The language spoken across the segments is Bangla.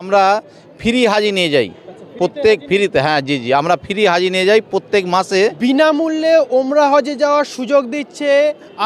আমরা ফ্রি হাজি নিয়ে যাই। প্রত্যেক ফ্রিতে হ্যাঁ জি জি আমরা ফ্রি হাজি নিয়ে যাই প্রত্যেক মাসে। বিনামূল্যে ওমরা হজে যাওয়ার সুযোগ দিচ্ছে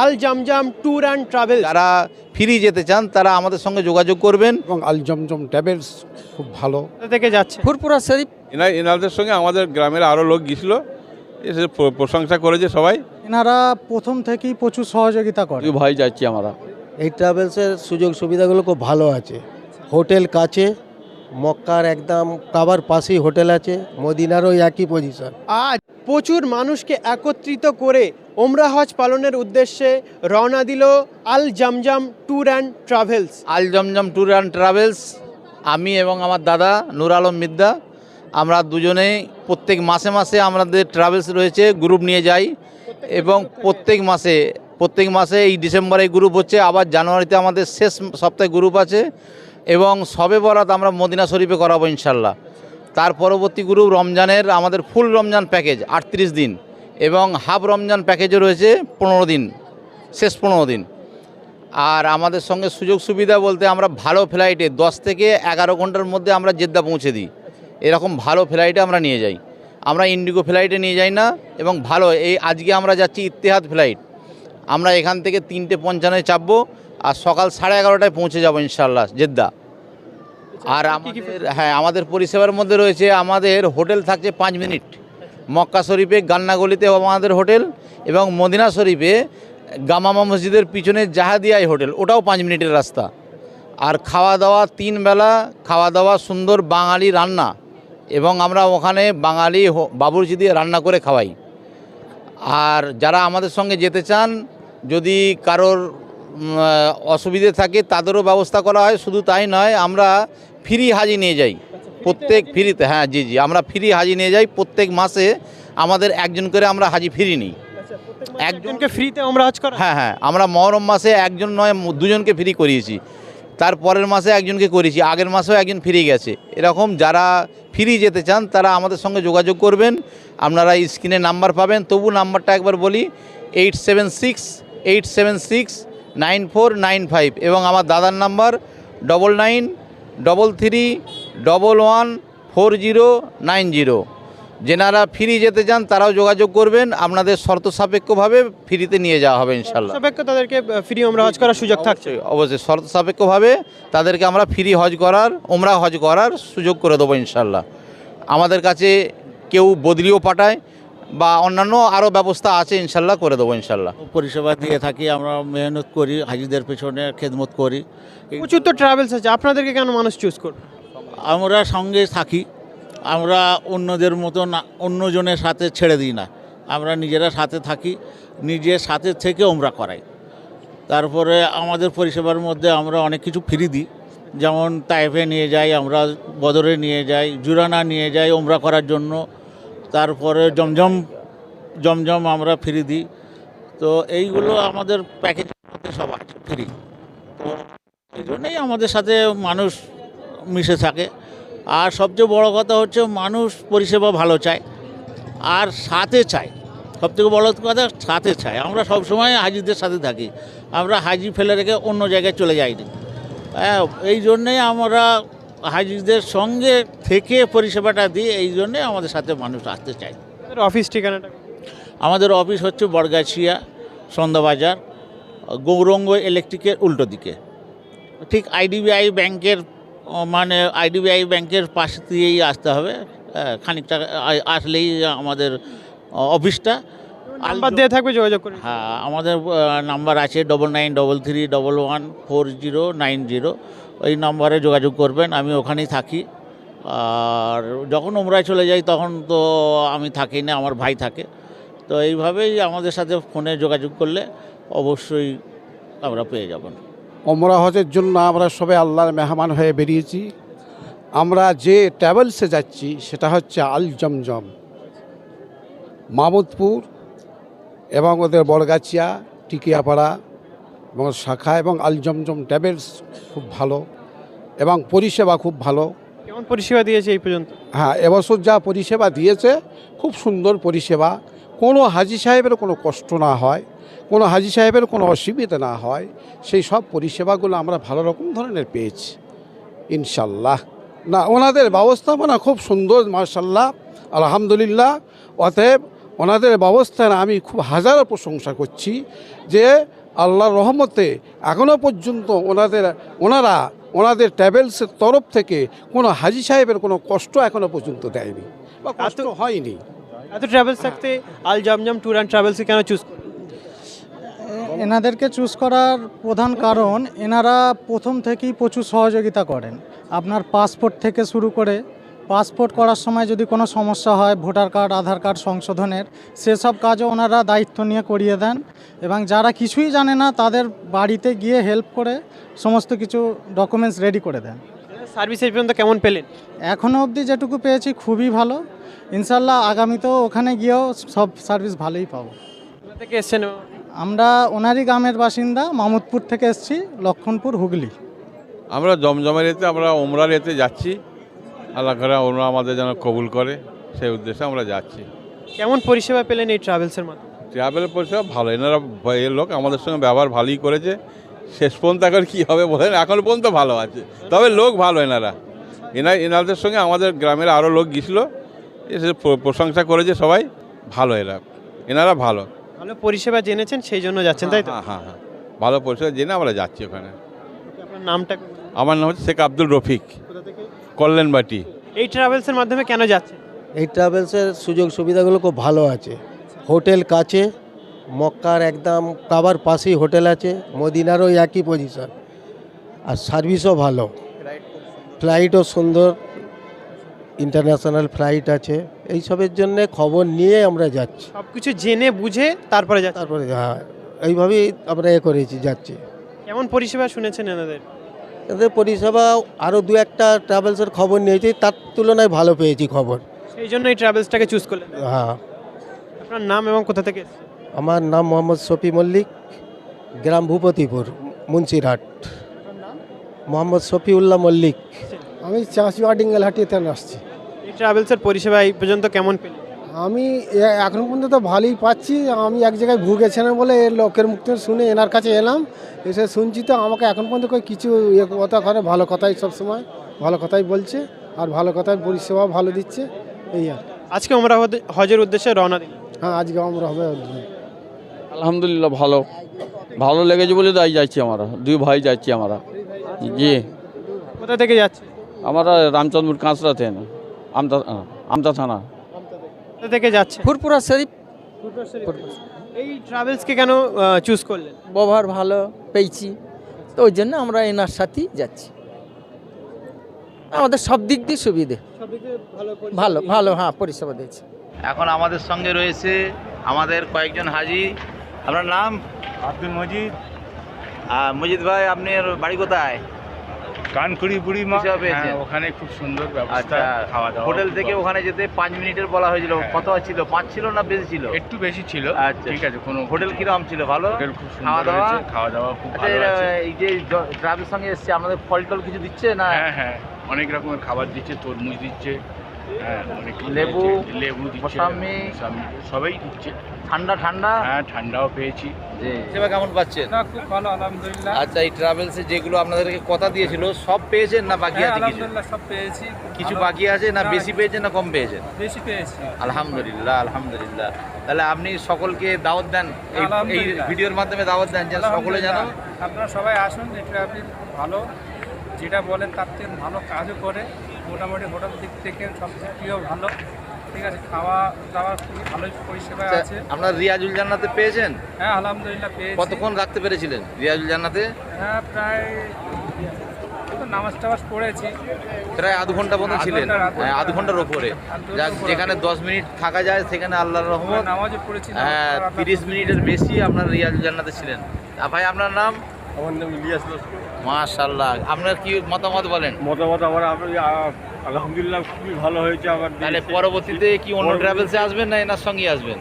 Al Zamzam tour and travel যারা ফ্রি যেতে চান তারা আমাদের সঙ্গে যোগাযোগ করবেন। এবং আল জমজম ট্রাভেলস খুব ভালো। থেকে যাচ্ছে? ফুরপুরা শরীফ। এনার এনাদের সঙ্গে আমাদের গ্রামের আরও লোক গিয়েছিল এসে প্রশংসা করেছে সবাই। এনারা প্রথম থেকেই প্রচুর সহযোগিতা করে। ভাই যাচ্ছি আমরা। এই ট্রাভেলসের সুযোগ সুবিধাগুলো খুব ভালো আছে। হোটেল কাছে মক্কার একদম কাবার পাশেই হোটেল আছে মদিনারও একই পজিশন আজ প্রচুর মানুষকে একত্রিত করে ওমরা হজ পালনের উদ্দেশ্যে রওনা দিল Al Zamzam tour and travels. Al Zamzam tour and travels আমি এবং আমার দাদা নুর আলম মিদ্দা আমরা দুজনেই প্রত্যেক মাসে মাসে আমাদের ট্রাভেলস রয়েছে গ্রুপ নিয়ে যাই এবং প্রত্যেক মাসে প্রত্যেক মাসে এই ডিসেম্বরে গ্রুপ হচ্ছে আবার জানুয়ারিতে আমাদের শেষ সপ্তাহে গ্রুপ আছে। এবং সবে বরাত আমরা মদিনা শরীফে করাবো ইনশাল্লাহ। তার পরবর্তী গ্রুপ রমজানের আমাদের ফুল রমজান প্যাকেজ, আটত্রিশ দিন। এবং হাফ রমজান প্যাকেজও রয়েছে পনেরো দিন, শেষ পনেরো দিন। আর আমাদের সঙ্গে সুযোগ সুবিধা বলতে আমরা ভালো ফ্লাইটে দশ থেকে এগারো ঘণ্টার মধ্যে আমরা জেদ্দা পৌঁছে দিই। এরকম ভালো ফ্লাইটে আমরা নিয়ে যাই। আমরা ইন্ডিগো ফ্লাইটে নিয়ে যাই না, এবং ভালো এই আজকে আমরা যাচ্ছি ইতিহাদ ফ্লাইট। আমরা এখান থেকে তিনটে পঞ্চান্নয় চাপবো, আর সকাল সাড়ে এগারোটায় পৌঁছে যাব ইনশাল্লাহ জেদ্দা। আর আমাদের হ্যাঁ আমাদের পরিষেবার মধ্যে রয়েছে আমাদের হোটেল থাকছে পাঁচ মিনিট। মক্কা শরীফে গান্নাগলিতে আমাদের হোটেল এবং মদিনা শরীফে গামামা মসজিদের পিছনে জাহাদিয়াই হোটেল ওটাও পাঁচ মিনিটের রাস্তা। আর খাওয়া দাওয়া তিন বেলা খাওয়া দাওয়া সুন্দর বাঙালি রান্না এবং আমরা ওখানে বাঙালি বাবুর্চি দিয়ে রান্না করে খাওয়াই। আর যারা আমাদের সঙ্গে যেতে চান যদি কারোর অসুবিধে থাকে তাদেরও ব্যবস্থা করা হয় শুধু তাই নয় আমরা ফ্রি হাজি নিয়ে যাই। প্রত্যেক ফ্রিতে হ্যাঁ জি জি আমরা ফ্রি হাজি নিয়ে যাই। প্রত্যেক মাসে আমাদের একজন করে আমরা হাজি ফ্রি নিই। একজনকে ফ্রিতে আমরা হজ করা? হ্যাঁ হ্যাঁ আমরা মহরম মাসে একজন নয় দুজনকে ফ্রি করিয়েছি। তার পরের মাসে একজনকে করেছি আগের মাসেও একজন ফ্রি গেছে। এরকম যারা ফ্রি যেতে চান তারা আমাদের সঙ্গে যোগাযোগ করবেন। আপনারা স্ক্রিনে নাম্বার পাবেন। তবু নাম্বারটা একবার বলি eight seven six eight seven six nine four nine five. এবং আমার দাদার number double nine double three double one four zero nine zero যেনারা ফ্রি যেতে চান তারাও যোগাযোগ করবেন। আপনাদের শর্ত সাপেক্ষভাবে ফ্রিতে নিয়ে যাওয়া হবে ইনশাল্লাহ। সাপেক্ষ তাদেরকে ফ্রি ওমরা হজ করার সুযোগ থাকছে। অবশ্যই শর্ত সাপেক্ষভাবে তাদেরকে আমরা ফ্রি হজ করার ওমরা হজ করার সুযোগ করে দেবো ইনশাল্লাহ। আমাদের কাছে কেউ বদলিও পাঠায় বা অন্যান্য আরও ব্যবস্থা আছে ইনশাল্লাহ করে দেবো ইনশাল্লাহ। পরিষেবা দিয়ে থাকি আমরা মেহনত করি হাজিদের পেছনে খেদমত করি। প্রচুর তো ট্রাভেলস আছে আপনাদেরকে কেন মানুষ চুজ করবে? আমরা সঙ্গে থাকি আমরা অন্যদের মতন অন্যজনের সাথে ছেড়ে দিই না। আমরা নিজেরা সাথে থাকি নিজের সাথে থেকে ওমরা করাই। তারপরে আমাদের পরিষেবার মধ্যে আমরা অনেক কিছু ফ্রি দিই যেমন তাইফে নিয়ে যাই আমরা বদরে নিয়ে যাই জুরানা নিয়ে যাই ওমরা করার জন্য তারপরে জমজম জমজম আমরা ফ্রি দিই। তো এইগুলো আমাদের প্যাকেজের মধ্যে সব আছে ফ্রি তো এই জন্যই আমাদের সাথে মানুষ মিশে থাকে। আর সবচেয়ে বড় কথা হচ্ছে মানুষ পরিষেবা ভালো চায়, আর সাথে চায়। সবথেকে বড় কথা সাথে চায়। আমরা সব সময় হাজিদের সাথে থাকি। আমরা হাজি ফেলে রেখে অন্য জায়গায় চলে যাইনি। হ্যাঁ এই জন্যেই আমরা হাজিদের সঙ্গে থেকে পরিষেবাটা দিই এই জন্যে আমাদের সাথে মানুষ আসতে চায়। অফিস ঠিকানাটা? আমাদের অফিস হচ্ছে বরগাছিয়া সন্ধ্যাবাজার গৌরঙ্গ ইলেকট্রিকের উল্টো দিকে। ঠিক আইডিবিআই ব্যাংকের মানে আইডিবিআই ব্যাংকের পাশ দিয়েই আসতে হবে। খানিকটা আসলেই আমাদের অফিসটা। নাম্বার দেওয়া থাকবে যোগাযোগ করে হ্যাঁ আমাদের নাম্বার আছে double nine double three double one four zero nine zero ওই নম্বরে যোগাযোগ করবেন আমি ওখানেই থাকি। আর যখন উমরায় চলে যাই তখন তো আমি থাকি না আমার ভাই থাকে। তো এইভাবেই আমাদের সাথে ফোনে যোগাযোগ করলে অবশ্যই আমরা পেয়ে যাবেন অমরা হজের জন্য আমরা সবাই আল্লাহর মেহমান হয়ে বেরিয়েছি। আমরা যে ট্রাভেলসে যাচ্ছি সেটা হচ্ছে আল জমজম মামুদপুর এবং ওদের বড়গাছিয়া টিকিয়াপাড়া এবং শাখা এবং আল জমজম ট্রাভেলস খুব ভালো এবং পরিষেবা খুব ভালো। কেমন পরিষেবা দিয়েছে এই পর্যন্ত? হ্যাঁ এবছর যা পরিষেবা দিয়েছে খুব সুন্দর পরিষেবা। কোনো হাজি সাহেবের কোনো কষ্ট না হয় কোনো হাজি সাহেবের কোনো অসুবিধা না হয়। সেই সব পরিষেবাগুলো আমরা ভালো রকম ধরনের পেয়েছি ইনশাল্লাহ। না ওনাদের ব্যবস্থাপনা খুব সুন্দর মার্শাল্লাহ আলহামদুলিল্লাহ। অতএব ওনাদের ব্যবস্থার আমি খুব হাজারো প্রশংসা করছি যে আল্লাহর রহমতে এখনও পর্যন্ত ওনাদের ওনারা ওনাদের ট্রাভেলসের তরফ থেকে কোনো হাজি সাহেবের কোনো কষ্ট এখনও পর্যন্ত দেয়নি বা কষ্ট হয়নি। এত ট্রাভেলস থাকতে আল জমজম ট্যুর অ্যান্ড ট্রাভেলসকে কেন চুজ এনাদেরকে চুজ করার প্রধান কারণ এনারা প্রথম থেকেই প্রচুর সহযোগিতা করেন। আপনার পাসপোর্ট থেকে শুরু করে পাসপোর্ট করার সময় যদি কোনো সমস্যা হয় ভোটার কার্ড আধার কার্ড সংশোধনের সেসব কাজও ওনারা দায়িত্ব নিয়ে করিয়ে দেন এবং যারা কিছুই জানে না তাদের বাড়িতে গিয়ে হেল্প করে সমস্ত কিছু ডকুমেন্টস রেডি করে দেন। সার্ভিস এই পর্যন্ত কেমন পেলেন? এখনও অবধি যেটুকু পেয়েছি খুবই ভালো। ইনশাল্লাহ আগামীতেও ওখানে গিয়েও সব সার্ভিস ভালোই পাবো। থেকে এসছেন? আমরা ওনারই গ্রামের বাসিন্দা মামুদপুর থেকে এসছি লক্ষণপুর হুগলি। আমরা জমজমের এতে আমরা ওমরার এতে যাচ্ছি। আল্লাহ করে ওরা আমাদের যেন কবুল করে সেই উদ্দেশ্যে আমরা যাচ্ছি। কেমন পরিষেবা পেলেন এই ট্রাভেলসের মাধ্যমে? ট্রাভেল পরিষেবা ভালো এনারা এর লোক আমাদের সঙ্গে ব্যবহার ভালোই করেছে। শেষ পর্যন্ত এখন কী হবে বলেন? এখন পর্যন্ত ভালো আছে। তবে লোক ভালো এনারা। এনা এনাদের সঙ্গে আমাদের গ্রামের আরও লোক গিয়েছিল এসে প্রশংসা করেছে সবাই। ভালো এরা। এনারা ভালো। ভালো পরিষেবা জেনেছেন সেই জন্য যাচ্ছেন তাই তো? হ্যাঁ হ্যাঁ হ্যাঁ। ভালো পরিষেবা জেনে আমরা যাচ্ছি ওখানে। আপনার নামটা? আমার নাম হচ্ছে শেখ আব্দুল রফিক। কল্যাণবাটি। এই ট্রাভেলসের মাধ্যমে কেন যাচ্ছে? এই ট্রাভেলসের সুযোগ সুবিধাগুলো খুব ভালো আছে। হোটেল কাছে মক্কার একদম কাবার পাশেই হোটেল আছে মদিনারও একই পজিশন আর সার্ভিসও ভালো। ফ্লাইটও সুন্দর। ইন্টারন্যাশনাল ফ্লাইট আছে। এইসবের জন্যে খবর নিয়ে আমরা যাচ্ছি। সব কিছু জেনে বুঝে তারপরে তারপরে হ্যাঁ এইভাবেই আমরা এ করেছি যাচ্ছি। কেমন পরিষেবা শুনেছেন এনাদের? এদের পরিষেবা আরও দু একটা ট্রাভেলসের খবর নিয়েছি তার তুলনায় ভালো পেয়েছি খবর। সেই জন্য এই ট্রাভেলসটাকে চুজ করলেন? হ্যাঁ। আপনার নাম এবং কোথা থেকে আমার নাম মোহাম্মদ শফি মল্লিক গ্রাম ভূপতিপুর মুন্সিরহাট। মোহাম্মদ শফিউল্লাহ মল্লিক। আমি চাষিয়া ডিঙ্গেলহাটিতে আসছি। এই ট্রাভেলসের পরিষেবা এই পর্যন্ত কেমন পেলেন? আমি এ- এখন পর্যন্ত তো ভালোই পাচ্ছি। আমি এক জায়গায় ভুগেছিলাম বলে এর লোকের মুখ থেকে শুনে এনার কাছে এলাম। এসে শুনছি তো আমাকে এখন পর্যন্ত কই কিছু ইয়ে কথা করে ভালো কথাই সবসময় ভালো কথাই বলছে আর ভালো কথাই পরিষেবা ভালো দিচ্ছে এই আর। আজকে আমরা হদ- হজের উদ্দেশ্যে রওনা দিলাম। হ্যাঁ আজকে আমরা হবে আলহামদুলিল্লাহ ভালো। ভালো লেগেছে বলে তাই যাচ্ছি আমরা দুই ভাই যাচ্ছি আমরা। জি। কোথা থেকে যাচ্ছে আমরা রামচন্দ্রপুর কাঁচরা থেকে আমতা আমতা থানা। থেকে যাচ্ছে? ফুরপুরা শরীফ। এই ট্রাভেলসকে কেন চুজ করলেন? ব্যবহার ভালো পেয়েছি। তো ওই জন্য আমরা এনার সাথেই যাচ্ছি। আমাদের সব দিক দিয়ে সুবিধে। ভালো ভালো হ্যাঁ পরিষেবা দিয়েছে। এখন আমাদের সঙ্গে রয়েছে আমাদের কয়েকজন হাজি। আপনার নাম? আব্দুল মজিদ। মজিদ ভাই আপনার বাড়ি কোথায়? কানকুড়ি কিসে পেয়েছেন? হ্যাঁ, ওখানে খুব সুন্দর ব্যবস্থা আচ্ছা খাওয়া দাওয়া হোটেল থেকে ওখানে যেতে পাঁচ মিনিটের বলা হয়েছিল হ্যাঁ। কত ছিল? পাঁচ ছিল না বেশি ছিল? একটু বেশি ছিল আচ্ছা। ঠিক আছে কোনো হোটেল কিরম ছিল? ভালো? হোটেল খুব খাওয়া দাওয়া খাওয়া দাওয়া খুব আচ্ছা, ভালো এই যে ট্রাভেল সঙ্গে এসছে আমাদের ফল টল কিছু দিচ্ছে না? হ্যাঁ হ্যাঁ অনেক রকমের খাবার দিচ্ছে তরমুজ দিচ্ছে লেবু, লেবু দিচ্ছে মোসাম্মি। সবাই দিচ্ছে। ঠান্ডা ঠান্ডা? হ্যাঁ ঠান্ডাও পেয়েছি। জি। সেবা কেমন পাচ্ছেন? না খুব ভালো আলহামদুলিল্লাহ। আচ্ছা এই ট্রাভেলসে যেগুলো আপনাদেরকে কথা দিয়েছিল সব পেয়েছেন না বাকি আছে কিছু? সব পেয়েছি। কিছু বাকি আছে না বেশি পেয়েছেন না কম পেয়েছেন? বেশি পেয়েছি। আলহামদুলিল্লাহ আলহামদুলিল্লাহ। তাহলে আপনি সকলকে দাওয়াত দেন এই- এই ভিডিওর মাধ্যমে দাওয়াত দেন যেন সকলে জানো আপনারা সবাই আসুন এটা আপনি ভালো যেটা বলেন তার থেকে ভালো কাজও করে। মোটামুটি হোটেল দিক থেকে সব দিক ভালো। ঠিক আছে খাওয়া দাওয়া খুবই ভালো পরিষেবা আচ্ছা, আছে। আপনার রিয়াজুল জান্নাতে পেয়েছেন? হ্যাঁ আলহামদুলিল্লাহ পেয়েছি। কতক্ষণ রাখতে পেরেছিলেন রিয়াজুল জান্নাতে? হ্যাঁ প্রায় নামাজ টামাজ পড়েছি। প্রায় আধ ঘণ্টা মতো ছিলেন। আধ হ্যাঁ, ঘণ্টার ওপরে। যেখানে দশ মিনিট থাকা যায় সেখানে আল্লাহর রহমত। নামাজও পড়েছি হ্যাঁ তিরিশ মিনিটের বেশি আপনার রিয়াজুল জান্নাতে ছিলেন। ভাই আপনার নাম? আমার নাম ইলিয়াস লস্কর মাশাল্লাহ আপনার কি মতামত বলেন? মতামত আমার আলহামদুলিল্লাহ খুবই ভালো হয়েছে আমার তাহলে পরবর্তীতে কি অন্য ট্রাভেলসে আসবেন না এনার সঙ্গে আসবেন?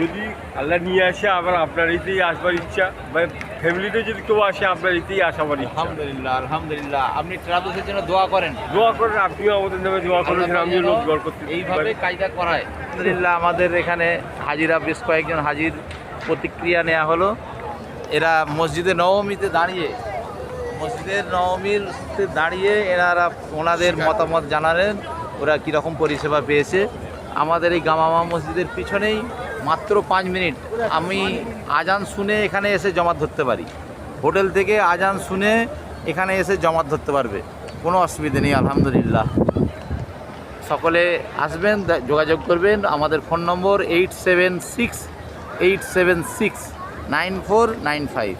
যদি আল্লাহ নিয়ে আসে আবার আপনার ইতেই আসবার ইচ্ছা। বা ফ্যামিলিতে যদি কেউ আসে আপনার ইতেই আসাবার ইচ্ছা। আলহামদুলিল্লাহ আলহামদুলিল্লাহ। আপনি ট্রাভেলসের জন্য দোয়া করেন। দোয়া করেন আপনিও আমাদের নামে দোয়া করেন আমিও লোক দোয়া করতে এইভাবে কাজটা করায়। আলহামদুলিল্লাহ আমাদের এখানে হাজিরা বেশ কয়েকজন হাজির প্রতিক্রিয়া নেওয়া হলো। এরা মসজিদে নবমীতে দাঁড়িয়ে মসজিদের নবমীর দাঁড়িয়ে এনারা ওনাদের মতামত জানালেন ওরা কীরকম পরিষেবা পেয়েছে। আমাদের এই গামামা মসজিদের পিছনেই মাত্র পাঁচ মিনিট। আমি আজান শুনে এখানে এসে জমা ধরতে পারি। হোটেল থেকে আজান শুনে এখানে এসে জমা ধরতে পারবে। কোনো অসুবিধে নেই আলহামদুলিল্লাহ। সকলে আসবেন যোগাযোগ করবেন। আমাদের phone number eight seven six eight seven six. Nine four nine five.